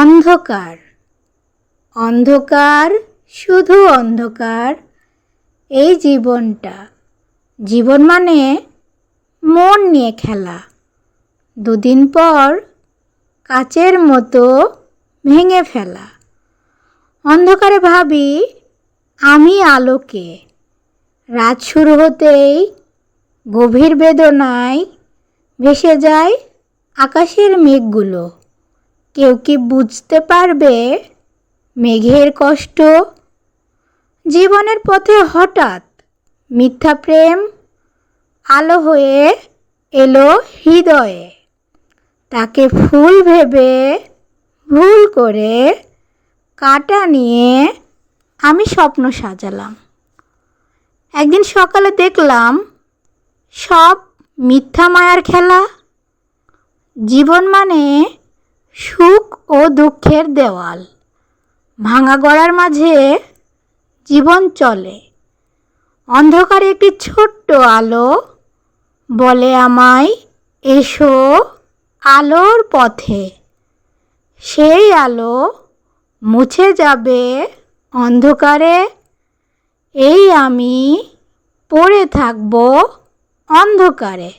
অন্ধকার। অন্ধকার, শুধু অন্ধকার, এই জীবনটা। জীবন মানে মন নিয়ে খেলা। দুদিন পর কাচের মতো ভেঙে ফেলা। অন্ধকারে ভাবি, আমি আলোকে। রাত শুরু হতেই গভীর বেদনায় ভেসে যায় আকাশের মেঘগুলো। কেউ কি বুঝতে পারবে? মেঘের কষ্ট? জীবনের পথে হঠাৎ মিথ্যা প্রেম আলো হয়ে এলো হৃদয়ে। তাকে ফুল ভেবে ভুল করে কাটা নিয়ে আমি স্বপ্ন সাজালাম। একদিন সকালে দেখলাম সব মিথ্যা মায়ার খেলা। জীবন মানে দুঃখের দেওয়াল। ভাঙা গড়ার মাঝে জীবন চলে। অন্ধকারে একটি ছোট্ট আলো বলে আমায়, এসো আলোর পথে। সেই আলো মুছে যাবে অন্ধকারে। এই আমি পড়ে থাকব অন্ধকারে।